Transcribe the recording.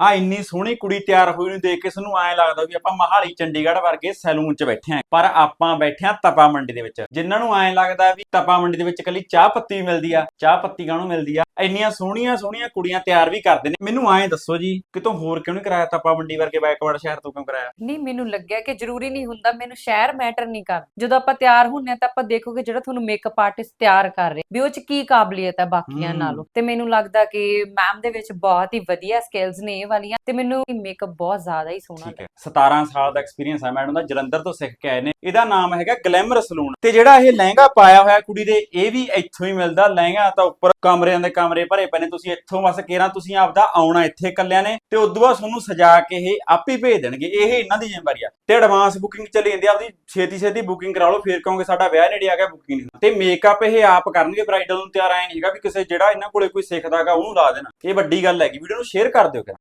ਆ ਇੰਨੀ ਸੋਹਣੀ ਕੁੜੀ ਤਿਆਰ ਹੋਈ ਨੂੰ ਦੇਖ ਕੇ ਸਾਨੂੰ ਐਂ ਲੱਗਦਾ ਵੀ ਆਪਾਂ ਮਹਾਲੀ ਚੰਡੀਗੜ੍ਹ ਵਰਗੇ ਸੈਲੂਨ 'ਚ ਬੈਠੇ ਆਂ। ਪਰ ਆਪਾਂ ਬੈਠੇ ਆਂ ਤਪਾ ਮੰਡੀ ਦੇ ਵਿੱਚ। ਜਿਨ੍ਹਾਂ ਨੂੰ ਐਂ ਲੱਗਦਾ ਵੀ ਤਪਾ ਮੰਡੀ ਦੇ ਵਿੱਚ ਕੱਲੀ ਚਾਹ ਪੱਤੀ ਮਿਲਦੀ ਆ ਚਾਹ ਪੱਤੀ ਕਾਹਨੂੰ ਮਿਲਦੀ ਆ? ਇੰਨੀਆਂ ਸੋਹਣੀਆਂ ਸੋਹਣੀਆਂ ਕੁੜੀਆਂ ਤਿਆਰ ਵੀ ਕਰਦੇ ਨੇ। ਮੈਨੂੰ ਐਂ ਦੱਸੋ ਜੀ ਕਿਤੋਂ ਹੋਰ ਕਿਉਂ ਨਹੀਂ ਕਰਾਇਆ ਤਪਾ ਮੰਡੀ ਵਰਗੇ ਬੈਕਵਰਡ ਸ਼ਹਿਰ ਤੋਂ ਕਿਉਂ ਕਰਾਇਆ? ਨਹੀਂ ਮੈਨੂੰ ਲੱਗਿਆ ਕਿ ਜ਼ਰੂਰੀ ਨਹੀਂ ਹੁੰਦਾ ਮੈਨੂੰ ਸ਼ਹਿਰ ਮੈਟਰ ਨਹੀਂ ਕਰ ਜਦੋਂ ਆਪਾਂ ਤਿਆਰ ਹੁੰਨੇ ਆ ਤਾਂ ਆਪਾਂ ਦੇਖੋਗੇ ਜਿਹੜਾ ਤੁਹਾਨੂੰ ਮੇਕਅਪ ਆਰਟਿਸਟ ਤਿਆਰ ਕਰ ਰਹੇ ਵੀ ਉਹ ਚ ਕੀ ਕਾਬਲੀਅਤ ਹੈ ਬਾਕੀਆਂ। ਨਾਲੋਂ। ਤੇ ਮੈਨੂੰ ਲੱਗਦਾ ਕਿ ਮੈਮ ਦੇ ਵਿੱਚ ਬਹੁਤ ਹੀ ਵਧੀਆ ਸਕਿੱਲਸ ਨੇ ਇਹ ਵਾਲੀਆਂ ਤੇ ਮੈਨੂੰ ਮੇਕਅਪ ਬਹੁਤ ਜ਼ਿਆਦਾ ਹੀ ਸੋਹਣਾ ਠੀਕ ਹੈ। 17 ਸਾਲ ਦਾ ਐਕਸਪੀਰੀਅੰਸ ਹੈ ਮੈਡਮ ਦਾ, ਜਲੰਧਰ ਤੋਂ ਸਿੱਖ ਕੇ ਆਏ ਨੇ। ਇਹਦਾ ਨਾਮ ਹੈਗਾ ਗਲੈਮਰ ਸਲੂਨ ਤੇ ਜਿਹੜਾ ਇਹ ਲਹਿੰਗਾ ਪਾਇਆ ਹੋਇਆ ਕੁੜੀ ਦੇ, ਇਹ ਵੀ ਇੱਥੋਂ ਹੀ ਮਿਲਦਾ। ਲਹਿੰਗਾ ਤਾਂ ਉੱਪਰ ਕਮਰਿਆਂ ਦੇ ਕਮਰੇ ਭਰੇ ਪਏ ਨੇ। ਤੁਸੀਂ ਇੱਥੋਂ ਬਸ ਕੇਰਾਂ ਤੁਸੀਂ ਆਪਦਾ ਆਉਣਾ ਇੱਥੇ ਇਕੱਲਿਆਂ ਨੇ ਤੇ ਉਦੋਂ ਬਾਅਦ ਤੁਹਾਨੂੰ ਸਜਾ ਕੇ ਇਹ ਆਪੇ ਭੇਜ ਦੇਣਗੇ। ਇਹ ਇਹਨਾਂ ਦੀ ਜ਼ਿੰਮੇਵਾਰੀ ਆ। ਤੇ ਐਡਵਾਂਸ ਬੁਕਿੰਗ ਚੱਲੀ ਜਾਂਦੀ ਆ, ਆਪਦੀ ਛੇਤੀ ਛੇਤੀ ਬੁਕਿੰਗ ਕਰਾ ਲਓ। ਫੇਰ ਕਹੋਗੇ, ਸਾਡਾ ਵਿਆਹ ਨੇੜੇ ਆ ਗਿਆ ਬੁਕਿੰਗ ਨਹੀਂ ਤੇ ਮੇਕਅਪ ਇਹ ਆਪ ਕਰਨਗੇ ਬ੍ਰਾਈਡਲ ਨੂੰ ਤਿਆਰ ਆਏ ਨਹੀਂ ਹੈਗਾ ਵੀ ਕਿਸੇ ਜਿਹੜਾ ਇਹਨਾਂ ਕੋਲੇ ਕੋਈ ਸਿੱਖਦਾਗਾ ਉਹਨੂੰ ਲਾ ਦੇਣਾ। ਇਹ ਵੱਡੀ ਗੱਲ ਹੈਗੀ। ਵੀਡੀਓ ਨੂੰ ਸ਼ੇਅਰ ਕਰ ਦਿਓ ਕਿਰਾ